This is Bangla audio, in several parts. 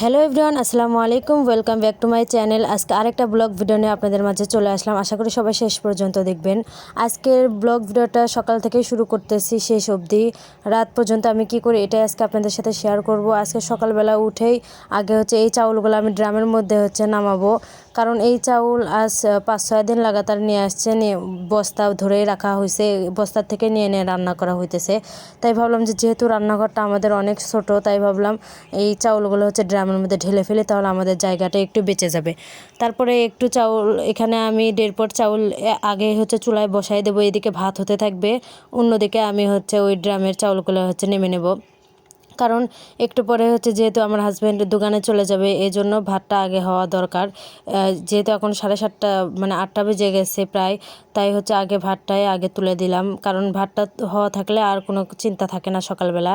হ্যালো এভরিওয়ান আসসালামু আলাইকুম welcome back to my channel আজকে আরেকটা ব্লগ ভিডিও নিয়ে আপনাদের মাঝে চলে আসলাম। আশা করি সবাই শেষ পর্যন্ত দেখবেন। আজকের ব্লগ ভিডিওটা সকাল থেকেই শুরু করতেছি, শেষ অবধি। রাত পর্যন্ত আমি কি করি, এটাই আজকে আপনাদের সাথে শেয়ার করব। আজকে সকালবেলা উঠেই আগে হচ্ছে এই চাউলগুলো আমি ড্রামের মধ্যে হচ্ছে নামাবো। কারণ এই চাউল আজ পাঁচ ছয় দিন লাগাতার নিয়ে আসছে, নিয়ে বস্তা ধরেই রাখা হয়েছে বস্তার থেকে নিয়ে নিয়ে রান্না করা হইতেছে। তাই ভাবলাম যে যেহেতু রান্নাঘরটা আমাদের অনেক ছোট, তাই ভাবলাম এই চাউলগুলো হচ্ছে ড্রামের মধ্যে ঢেলে ফেলে, তাহলে আমাদের জায়গাটা একটু বেঁচে যাবে। তারপরে একটু চাউল, এখানে আমি দেড় পট চাউল আগে হচ্ছে চুলায় বসাই দেবো, এদিকে ভাত হতে থাকবে, অন্যদিকে আমি হচ্ছে ওই ড্রামের চাউলগুলো হচ্ছে নেমে নেব। কারণ একটু পরে হচ্ছে যেহেতু আমার হাজব্যান্ড দোকানে চলে যাবে এই জন্য ভাতটা আগে হওয়া দরকার। যেহেতু এখন সাড়ে সাতটা মানে আটটা বেজে গেছে প্রায়, তাই হচ্ছে আগে ভাতটাই আগে তুলে দিলাম। কারণ ভাতটা হওয়া থাকলে আর কোনো চিন্তা থাকে না সকালবেলা।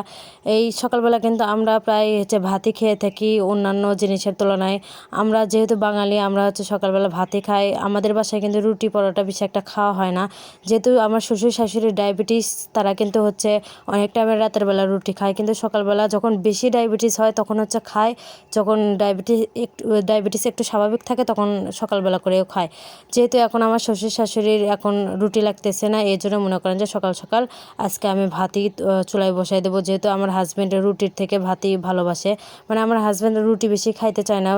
এই সকালবেলা কিন্তু আমরা প্রায় হচ্ছে ভাতই খেয়ে থাকি অন্যান্য জিনিসের তুলনায়। আমরা যেহেতু বাঙালি, আমরা হচ্ছে সকালবেলা ভাতই খাই। আমাদের বাসায় কিন্তু রুটি পরোটা বেশি একটা খাওয়া হয় না। যেহেতু আমার শ্বশুর শাশুড়ির ডায়াবেটিস তারা কিন্তু হচ্ছে অনেক টাইমে রাতের বেলা রুটি খায় কিন্তু সকালবেলা যখন বেশি ডায়াবেটিস হয়, তখন হচ্ছে খায়। যখন ডায়াবেটিস একটু ডায়াবেটিস একটু স্বাভাবিক থাকে, তখন সকালবেলা করেও খায়। যেহেতু এখন আমার শ্বশুর শাশুড়ির এখন রুটি লাগতেছে না, এই জন্য মনে করেন যে সকাল সকাল আজকে আমি ভাতই চুলায় বসাই দেবো। যেহেতু আমার হাজব্যান্ডের রুটির থেকে ভাতই ভালোবাসে। মানে আমার হাজব্যান্ড রুটি বেশি খাইতে চায় না।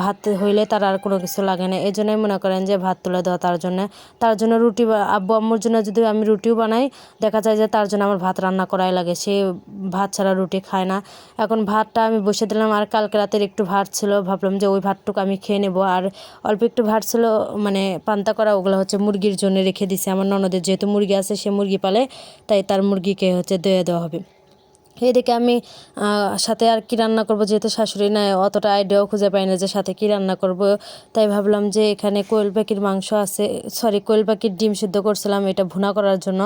ভাত হইলে তার আর কোনো কিছু লাগে না। এই জন্যই মনে করেন যে ভাত তুলে দেওয়া তার জন্য। তার জন্য রুটি আব্বু আম্মুর জন্য যদি আমি রুটিও বানাই, দেখা যায় যে তার জন্য আমার ভাত রান্না করাই লাগে। সে ভাত ছাড়া রুটি খায় না। এখন ভাতটা আমি বসে দিলাম আর কালকে রাতের একটু ভাত ছিল, ভাবলাম যে ওই ভাতটুকু আমি খেয়ে নেব। আর অল্প একটু ভাত ছিল মানে পান্তা করা, ওগুলো হচ্ছে মুরগির জন্য রেখে দিছে। আমার ননদের যেহেতু মুরগি আছে, সে মুরগি পালে, তাই তার মুরগিকে হচ্ছে দয়ে দেওয়া হবে। এদিকে আমি সাথে আর কি রান্না করব যেহেতু শাশুড়ি নাই, অতটা আইডিয়াও খুঁজে পাই না যে সাথে কি রান্না করব। তাই ভাবলাম যে এখানে কোয়েল পাখির মাংস আছে সরি কোয়েল পাখির ডিম সিদ্ধ করছিলাম এটা ভুনা করার জন্য।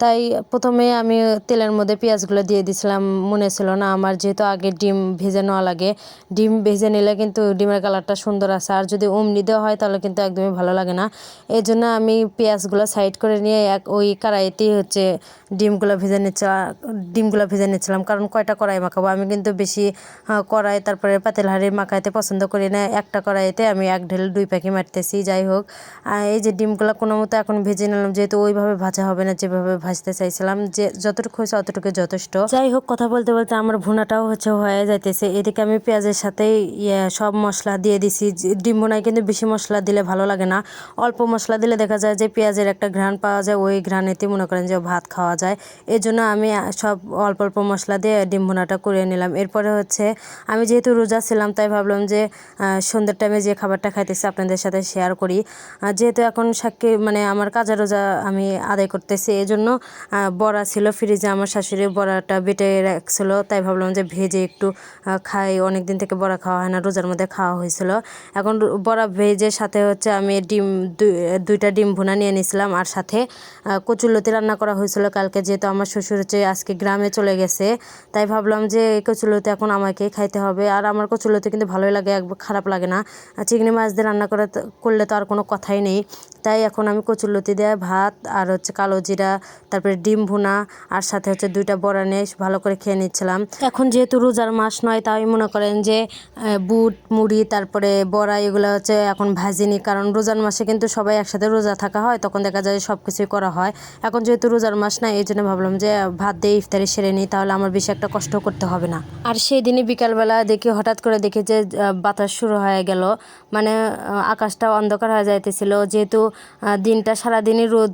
তাই প্রথমে আমি তেলের মধ্যে পেঁয়াজগুলো দিয়ে দিছিলাম, মনে ছিল না আমার যেহেতু আগে ডিম ভেজে নেওয়া লাগে। ডিম ভেজে নিলে কিন্তু ডিমের কালারটা সুন্দর আছে, আর যদি অমনি দেওয়া হয় তাহলে কিন্তু একদমই ভালো লাগে না। এই জন্য আমি পেঁয়াজগুলো সাইড করে নিয়ে এক ওই কড়াইতেই হচ্ছে ডিমগুলো ভেজে নিচ্ছিলাম ডিমগুলো ভেজে নিচ্ছিলাম। কারণ কয়টা কড়াই মাখাবো? আমি কিন্তু বেশি কড়াই, তারপরে পাতিল হাঁড়ি মাখাইতে পছন্দ করি না। একটা কড়াইতে আমি এক ঢেল দুই প্যাকে মারতেছি, যাই হোক। এই যে ডিমগুলো কোনো মতো এখন ভেজে নিলাম, যেহেতু ওইভাবে ভাজা হবে না, যেভাবে ভাজতে চাইছিলাম যে যতটুকু হয়েছে অতটুকু যথেষ্ট। যাই হোক কথা বলতে বলতে আমার ভুনাটাও হচ্ছে হয়ে যাইতেছে। এদিকে আমি পেঁয়াজের সাথে ইয়ে সব মশলা দিয়ে দিছি। ডিম ভুনায় কিন্তু বেশি মশলা দিলে ভালো লাগে না। অল্প মশলা দিলে দেখা যায় যে পেঁয়াজের একটা ঘ্রাণ পাওয়া যায়, ওই ঘ্রাণেতে মনে করেন যে ভাত খাওয়া যায়। এই জন্য আমি সব অল্প অল্প মশলা দিয়ে ডিম ভুনাটা করে নিলাম। এরপরে হচ্ছে আমি যেহেতু রোজা ছিলাম, তাই ভাবলাম যে সন্ধ্যের টাইমে যে খাবারটা খাইতেছি আপনাদের সাথে শেয়ার করি। যেহেতু এখন সাক্ষী মানে আমার কাজা রোজা আমি আদায় করতেছি এই জন্য বড়া ছিল, ফ্রিজে আমার শাশুড়ি বড়াটা বেটে রাখছিল, তাই ভাবলাম যে ভেজে একটু খাই। অনেক দিন থেকে বড়া খাওয়া হয় না, রোজার মধ্যে খাওয়া হয়েছিল। এখন বড়া ভেজে সাথে হচ্ছে আমি ডিম, দুই- দুইটা ডিম ভুনা নিয়ে নিয়েছিলাম আর সাথে কচুলতি রান্না করা হয়েছিল কালকে, যেহেতু আমার শ্বশুর হচ্ছে আজকে গ্রামে চলে গেছে, তাই ভাবলাম যে কচুলতি এখন আমাকে খাইতে হবে। আর আমার কচুলতি কিন্তু ভালোই লাগে, একবার খারাপ লাগে না। চিংড়ি মাছ দিয়ে রান্না করে করলে তো আর কোনো কথাই নেই। তাই এখন আমি কচুলতি দিয়ে ভাত, আর হচ্ছে কালো জিরা তারপরে ডিম ভুনা আর সাথে হচ্ছে দুইটা বড়া নিয়ে ভালো করে খেয়ে নিচ্ছিলাম। এখন যেহেতু রোজার মাস নয়, তাই মনে করেন যে বুট, মুড়ি, তারপরে বড়া এগুলো হচ্ছে এখন ভাজিনি। কারণ রোজার মাসে কিন্তু সবাই একসাথে রোজা থাকা হয়, তখন দেখা যায় সব কিছুই করা হয়। এখন যেহেতু রোজার মাস না এই জন্য ভাবলাম যে ভাত দিয়ে ইফতারি সেরে নিই, তাহলে আমার বেশি একটা কষ্ট করতে হবে না। আর সেই দিনই বিকালবেলা দেখি, হঠাৎ করে দেখি যে বাতাস শুরু হয়ে গেল। মানে আকাশটা অন্ধকার হয়ে যাইতেছিল। যেহেতু দিনটা সারাদিনই রোদ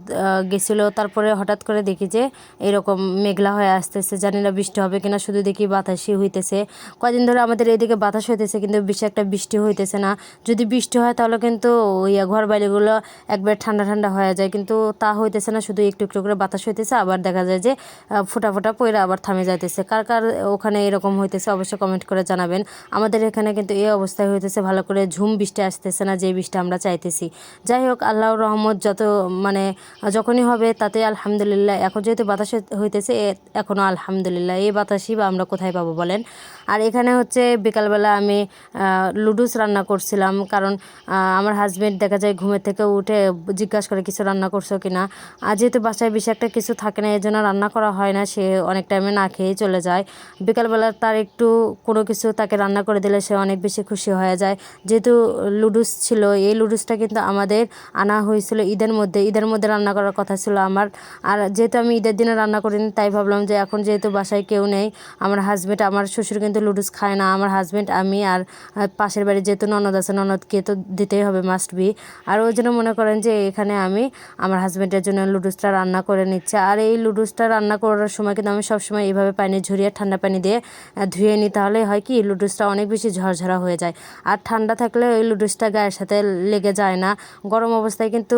গেছিল, তারপরে হঠাৎ করে দেখি যে এরকম মেঘলা হয়ে আসতেছে, জানি না বৃষ্টি হবে কিনা, শুধু দেখি বাতাসই হইতেছে। কয়দিন ধরে আমাদের এইদিকে বাতাস হইতেছে, কিন্তু বেশি একটা বৃষ্টি হইতেছে না। যদি বৃষ্টি হয় তাহলে কিন্তু ইয়া ঘর বাড়িগুলো একবার ঠান্ডা ঠান্ডা হয়ে যায়, কিন্তু তা হইতেছে না, শুধু একটু একটু করে বাতাস হইতেছে, আবার দেখা যায় যে ফোঁটা ফোঁটা পইরা আবার থামে যাইতেছে। কার কার ওখানে এরকম হইতেছে অবশ্যই কমেন্ট করে জানাবেন। আমাদের এখানে কিন্তু এই অবস্থায় হইতেছে, ভালো করে ঝুম বৃষ্টি আসতেছে না, যে বৃষ্টি আমরা চাইতেছি। যাই হোক, আল্লাহর রহমত যত মানে যখনই হবে তাতে আলহামদুলিল্লাহ আলহামদুলিল্লাহ, এখন যেহেতু বাতাস হইতেছে এখনও আলহামদুলিল্লাহ, এই বাতাসই বা আমরা কোথায় পাবো বলেন? আর এখানে হচ্ছে বিকালবেলা আমি লুডুস রান্না করছিলাম, কারণ আমার হাজবেন্ড দেখা যায় ঘুমের থেকে উঠে জিজ্ঞাসা করে কিছু রান্না করছ কি না আর যেহেতু বাসায় বেশি একটা কিছু থাকে না এই জন্য রান্না করা হয় না, সে অনেক টাইমে না খেয়েই চলে যায়। বিকালবেলা তার একটু কোনো কিছু তাকে রান্না করে দিলে সে অনেক বেশি খুশি হয়ে যায়। যেহেতু লুডুস ছিল, এই লুডুসটা কিন্তু আমাদের আনা হয়েছিল ঈদের মধ্যে ঈদের মধ্যে রান্না করার কথা ছিল আমার। আর যেহেতু আমি ঈদের দিনে রান্না করিনি, তাই ভাবলাম যে এখন যেহেতু বাসায় কেউ নেই, আমার হাজব্যান্ড আমার শ্বশুর কিন্তু লুডুস খায় না, আমার হাজব্যান্ড আমি আর পাশের বাড়ি যেহেতু ননদ আছে, ননদকে তো দিতেই হবে মাস্ট বি আর ওই জন্য মনে করেন যে এখানে আমি আমার হাজব্যান্ডের জন্য লুডুসটা রান্না করে নিচ্ছি। আর এই লুডুসটা রান্না করার সময় কিন্তু আমি সবসময় এইভাবে পানি ঝরিয়ে, ঠান্ডা পানি দিয়ে ধুয়ে নিই। তাহলে হয় কি লুডুসটা অনেক বেশি ঝরঝরা হয়ে যায়। আর ঠান্ডা থাকলে ওই লুডুসটা গায়ের সাথে লেগে যায় না। গরম অবস্থায় কিন্তু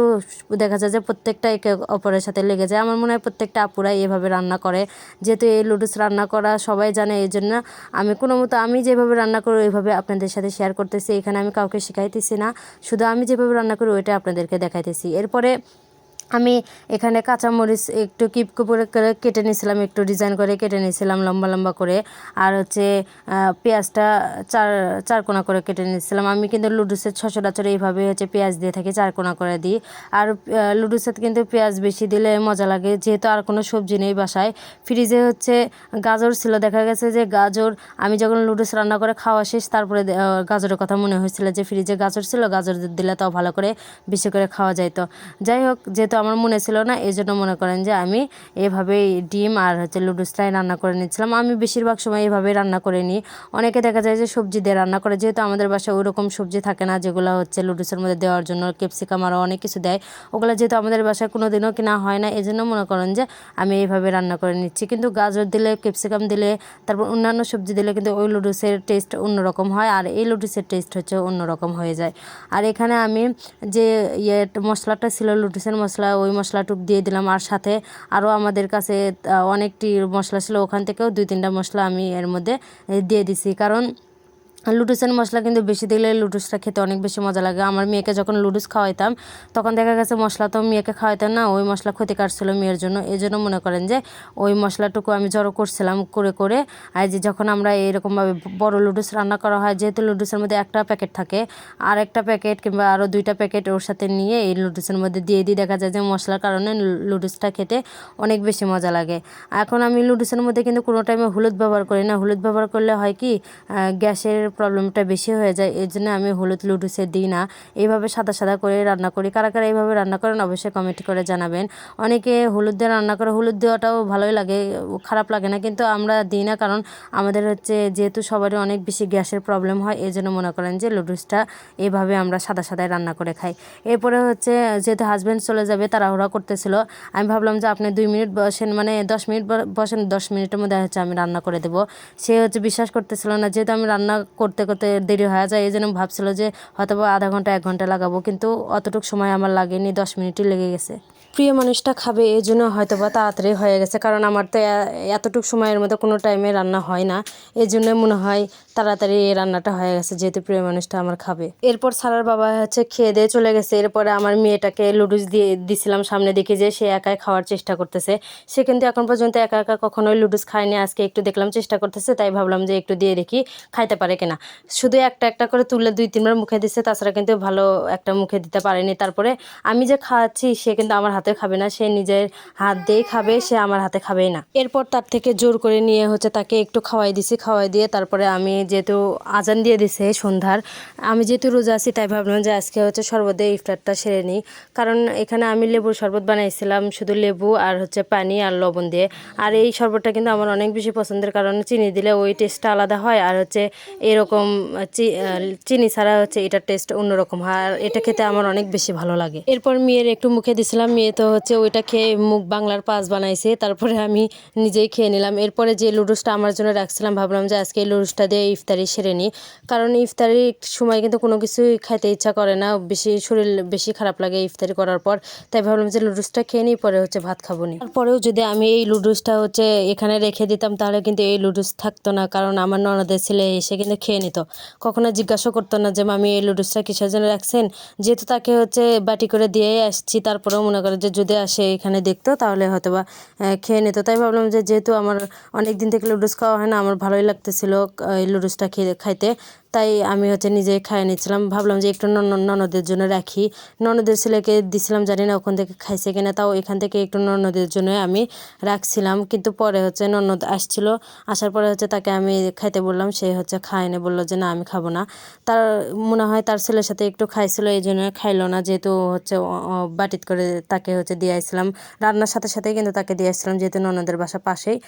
দেখা যায় যে প্রত্যেকটা একে অপরের সাথে লেগে যায়। আমার মনে হয় প্রত্যেকটা আপুরাই এভাবে রান্না করে। যেহেতু এই লুডুস রান্না করা সবাই জানে, এই জন্য আমি কোনো মতো আমি যেভাবে রান্না করি ওইভাবে আপনাদের সাথে শেয়ার করতেছি। এখানে আমি কাউকে শেখাইতেছি না। শুধু আমি যেভাবে রান্না করি ওইটা আপনাদেরকে দেখাইতেছি। এরপরে আমি এখানে কাঁচামরিচ একটু কিপ করে কেটে নিয়েছিলাম, একটু ডিজাইন করে কেটে নিয়েছিলাম, লম্বা লম্বা করে। আর হচ্ছে পেঁয়াজটা চার চার কোনা করে কেটে নিয়েছিলাম। আমি কিন্তু লুডুসের সচরাচর এইভাবে হচ্ছে পেঁয়াজ দিয়ে থাকি, চার কোনা করে দিই। আর লুডুসের কিন্তু পেঁয়াজ বেশি দিলে মজা লাগে, যেহেতু আর কোনো সবজি নেই বাসায়। ফ্রিজে হচ্ছে গাজর ছিল, দেখা গেছে যে গাজর আমি যখন লুডুস রান্না করে খাওয়া শেষ, তারপরে গাজরের কথা মনে হয়েছিল যে ফ্রিজে গাজর ছিল, গাজর দিলে তাও ভালো করে বেশি করে খাওয়া যাইতো। যাই হোক, যেহেতু আমার মনে ছিল না এই জন্য মনে করেন যে আমি এভাবেই ডিম আর হচ্ছে লুডুসটাই রান্না করে নিচ্ছিলাম। আমি বেশিরভাগ সময় এভাবেই রান্না করে নিই। অনেকে দেখা যায় যে সবজি দিয়ে রান্না করে, যেহেতু আমাদের বাসায় ওই রকম সবজি থাকে না, যেগুলো হচ্ছে লুডুসের মধ্যে দেওয়ার জন্য ক্যাপসিকাম আরও অনেক কিছু দেয়, ওগুলো যেহেতু আমাদের বাসায় কোনো দিনও কিনা হয় না এই জন্য মনে করেন যে আমি এইভাবে রান্না করে নিচ্ছি। কিন্তু গাজর দিলে, ক্যাপসিকাম দিলে, তারপর অন্যান্য সবজি দিলে কিন্তু ওই লুডুসের টেস্ট অন্যরকম হয় আর এই লুডুসের টেস্ট হচ্ছে অন্যরকম হয়ে যায়। আর এখানে আমি যে ইয়ে মশলাটা ছিল, লুডুসের মশলা ওই মশলাটুক দিয়ে দিলাম আর সাথে আরও আমাদের কাছে অনেকটি মশলা ছিল। ওখান থেকেও দুই তিনটা মশলা আমি এর মধ্যে দিয়ে দিছি। কারণ লুডুসের মশলা কিন্তু বেশি দিলে লুডুসটা খেতে অনেক বেশি মজা লাগে। আমার মেয়েকে যখন লুডুস খাওয়াইতাম, তখন দেখা গেছে মশলা তো মেয়েকে খাওয়াইতাম না, ওই মশলা ক্ষতিকার ছিল মেয়ের জন্য। এই জন্য মনে করেন যে ওই মশলাটুকু আমি জড়ো করছিলাম করে করে। আর যে যখন আমরা এরকমভাবে বড় লুডুস রান্না করা হয়, যেহেতু লুডুসের মধ্যে একটা প্যাকেট থাকে, আর একটা প্যাকেট কিংবা আরও দুইটা প্যাকেট ওর সাথে নিয়ে এই লুডুসের মধ্যে দিয়ে দিই, দেখা যায় যে মশলার কারণে লুডুসটা খেতে অনেক বেশি মজা লাগে। এখন আমি লুডুসের মধ্যে কিন্তু কোনো টাইমে হলুদ ব্যবহার করি না। হলুদ ব্যবহার করলে হয় কি গ্যাসের প্রবলেমটা বেশি হয়ে যায়, এর জন্য আমি হলুদ লুডুসে দিই না। এইভাবে সাদা সাদা করে রান্না করি। কারা কারা এইভাবে রান্না করেন অবশ্যই কমেন্ট করে জানাবেন। অনেকে হলুদ দিয়ে রান্না করে, হলুদ দেওয়াটাও ভালোই লাগে, খারাপ লাগে না, কিন্তু আমরা দিই না, কারণ আমাদের হচ্ছে যেহেতু সবারই অনেক বেশি গ্যাসের প্রবলেম হয় এই জন্য মনে করেন যে লুডুসটা এইভাবে আমরা সাদা সাদায় রান্না করে খাই। এরপরে হচ্ছে যেহেতু হাজব্যান্ড চলে যাবে, তাড়াহুড়া করতেছিল, আমি ভাবলাম যে আপনি দুই মিনিট বসেন মানে দশ মিনিট বসেন, দশ মিনিটের মধ্যে হচ্ছে আমি রান্না করে দেবো। সে হচ্ছে বিশ্বাস করতেছিল না, যেহেতু আমি রান্না করতে করতে দেরি হয়ে যায়, এই জন্য ভাবছিল যে হয়তো আধা ঘণ্টা, এক ঘণ্টা লাগাবো, কিন্তু অতটুকু সময় আমার লাগেনি, দশ মিনিটই লেগে গেছে। প্রিয় মানুষটা খাবে এই জন্য হয়তো বা তাড়াতাড়ি হয়ে গেছে। কারণ আমার তো এতটুকু সময়ের মধ্যে কোনো টাইমে রান্না হয় না। এই জন্য মনে হয় তাড়াতাড়ি এই রান্নাটা হয়ে গেছে, যেহেতু প্রিয় মানুষটা আমার খাবে। এরপর সারার বাবা হচ্ছে খেয়ে দিয়ে চলে গেছে। এরপরে আমার মেয়েটাকে লুডুস দিয়ে দিছিলাম সামনে দেখি যে সে একাই খাওয়ার চেষ্টা করতেছে। সে কিন্তু এখন পর্যন্ত একা একা কখনোই লুডুস খায়নি। আজকে একটু দেখলাম চেষ্টা করতেছে, তাই ভাবলাম যে একটু দিয়ে দেখি খাইতে পারে কিনা। শুধু একটা একটা করে তুলে দুই তিনবার মুখে দিচ্ছে তাছাড়া কিন্তু ভালো একটা মুখে দিতে পারেনি। তারপরে আমি যে খাওয়াচ্ছি সে কিন্তু আমার হাতে খাবে না, সে নিজের হাত দিয়েই খাবে, সে আমার হাতে খাবেই না। এরপর তার থেকে জোর করে নিয়ে হচ্ছে তাকে একটু খাওয়াই দিছি, খাওয়াই দিয়ে তারপরে আমি যেহেতু আজান দিয়ে দিছে সন্ধ্যার, আমি যেহেতু রোজা আছি তাই ভাবলাম যে আজকে হচ্ছে শরবত দিয়ে ইফতারটা সেরে নিই। কারণ এখানে আমি লেবুর শরবত বানাইছিলাম, শুধু লেবু আর হচ্ছে পানি আর লবণ দিয়ে। আর এই শরবতটা কিন্তু আমার অনেক বেশি পছন্দের কারণ চিনি দিলে ওই টেস্টটা আলাদা হয় আর হচ্ছে এরকম চিনি ছাড়া হচ্ছে এটার টেস্ট অন্যরকম হয়। আর এটা খেতে আমার অনেক বেশি ভালো লাগে। এরপর মেয়ের একটু মুখে দিছিলাম, মেয়ে তো হচ্ছে ওইটা খেয়ে মুখ বাংলার পাস বানাইছে, তারপরে আমি নিজেই খেয়ে নিলাম। এরপরে যে লুডুসটা আমার জন্য রাখছিলাম, ভাবলাম যে আজকে এই লুডুসটা দিয়ে ইফতারি সেরে নিই। কারণ ইফতারির সময় কিন্তু কোনো কিছুই খাইতে ইচ্ছা করে না, বেশি শরীর বেশি খারাপ লাগে ইফতারি করার পর। তাই ভাবলাম যে লুডুসটা খেয়ে নিই, পরে হচ্ছে ভাত খাব নি। তারপরেও যদি আমি এই লুডুসটা হচ্ছে এখানে রেখে দিতাম, তাহলে কিন্তু এই লুডুস থাকতো না, কারণ আমার ননদের ছেলে এসে কিন্তু খেয়ে নিত। কখনো জিজ্ঞাসা করতো না যে, মামি, এই লুডুসটা কিসের জন্য রাখছেন? যেহেতু তাকে হচ্ছে বাটি করে দিয়ে আসছি, তারপরেও মনে করে যে যদি আসে এখানে দেখতো, তাহলে হয়তো বা খেয়ে নিত। তাই ভাবলাম যে যেহেতু আমার অনেক দিন থেকে লুডুস খাওয়া হয় না, আমার ভালোই লাগতেছিল এই লুডুসটা খেয়ে, খাইতে। তাই আমি হচ্ছে নিজে খাইয়ে নিচ্ছিলাম ভাবলাম যে একটু নন- ননদের জন্য রাখি। ননদের ছেলেকে দিছিলাম, জানি না ওখান থেকে খাইছে কিনা, তাও এখান থেকে একটু ননদের জন্য আমি রাখছিলাম। কিন্তু পরে হচ্ছে ননদ আসছিল। আসার পরে হচ্ছে তাকে আমি খাইতে বললাম, সে হচ্ছে খায়নি বলল যে না, আমি খাব না। তার মনে হয় তার ছেলের সাথে একটু খাইছিল, এই জন্য খাইলো না। যেহেতু হচ্ছে বাটিত করে তাকে হচ্ছে দিয়ে আসছিলাম। রান্নার সাথে সাথে কিন্তু তাকে দিয়ে আসছিলাম, যেহেতু ননদের বাসা পাশেই।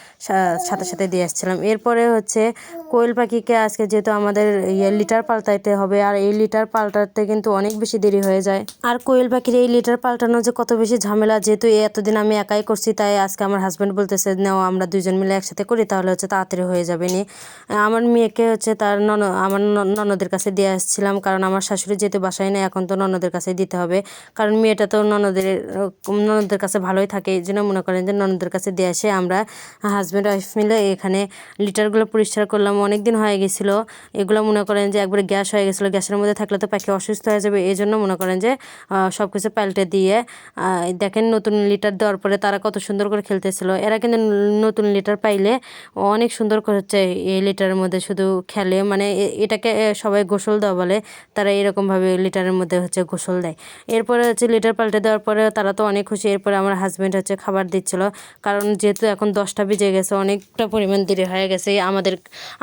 সাথে সাথে দিয়ে আসছিলাম। এরপরে হচ্ছে কোয়েল পাখিকে আজকে যেহেতু আমাদের ইয়ে লিটার পাল্টাইতে হবে। আর এই লিটার পাল্টাতে কিন্তু অনেক বেশি দেরি হয়ে যায়। আর কোয়েল পাখির এই লিটার পাল্টানো যে কত বেশি ঝামেলা, যেহেতু এতদিন আমি একাই করছি, তাই আজকে আমার হাজব্যান্ড বলতেছে, নাও, আমরা দুজন মিলে একসাথে করি, তাহলে হচ্ছে তাড়াতাড়ি হয়ে যাবে নি। আমার মেয়েকে হচ্ছে তার নন, আমার নন- ননদের কাছে দিয়ে আসছিলাম, কারণ আমার শাশুড়ি যেহেতু বাসায় নেই, এখন তো ননদের কাছে দিতে হবে। কারণ মেয়েটা তো ননদের ননদের কাছে ভালোই থাকে, এই জন্য মনে করেন যে ননদের কাছে দিয়ে আসে আমরা হাজব্যান্ড ওয়াইফ মিলে এখানে লিটারগুলো পরিষ্কার করলাম। অনেক দিন হয়ে গেছিল, এগুলো মনে করেন যে একবারে গ্যাস হয়ে গেছিল, গ্যাসের মধ্যে থাকলে তো পাখি অসুস্থ হয়ে যাবে, এই জন্য মনে করেন যে সব কিছু পাল্টে দিয়ে দেখেন নতুন লিটার দেওয়ার পরে তারা কত সুন্দর করে খেলতেছিল। এরা কিন্তু নতুন লিটার পাইলে অনেক সুন্দর করে হচ্ছে এই লিটারের মধ্যে শুধু খেলে মানে এটাকে সবাই গোসল দেওয়া বলে, তারা এরকমভাবে লিটারের মধ্যে হচ্ছে গোসল দেয়। এরপরে হচ্ছে লিটার পাল্টে দেওয়ার পরে তারা তো অনেক খুশি, এরপরে আমার হাজব্যান্ড হচ্ছে খাবার দিচ্ছিল, কারণ যেহেতু এখন দশটা বেজে গেছে, অনেকটা পরিমাণ দেরি হয়ে গেছে, আমাদের,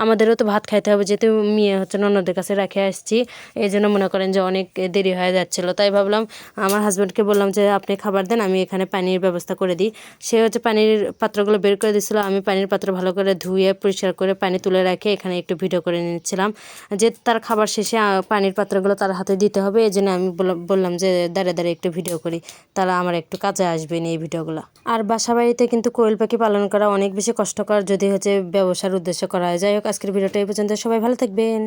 আমাদেরও তো ভাত খাইতে হবে, যেহেতু মেয়ে হচ্ছে ননদের কাছে রেখে আসছি। এই জন্য মনে করেন যে অনেক দেরি হয়ে যাচ্ছিল। তাই ভাবলাম, আমার হাজব্যান্ডকে বললাম যে, আপনি খাবার দেন, আমি এখানে পানির ব্যবস্থা করে দিই। সে হচ্ছে পানির পাত্রগুলো বের করে দিচ্ছিল আমি পানির পাত্র ভালো করে ধুয়ে, পরিষ্কার করে পানি তুলে রেখে এখানে একটু ভিডিও করে নিচ্ছিলাম। যে তার খাবার শেষে পানির পাত্রগুলো তার হাতে দিতে হবে। এই জন্য আমি বললাম- যে দাঁড়িয়ে দাঁড়িয়ে একটু ভিডিও করি। তাহলে আমার একটু কাজে আসবে না এই ভিডিওগুলো। আর বাসা বাড়িতে কিন্তু কোয়েল পাখি পালন করা অনেক বেশি কষ্টকর, যদি হচ্ছে ব্যবসার উদ্দেশ্য করা হয়। যাই হোক, আজকের ভিডিওটা এই পর্যন্ত। সবাই ভালো থাকবেন।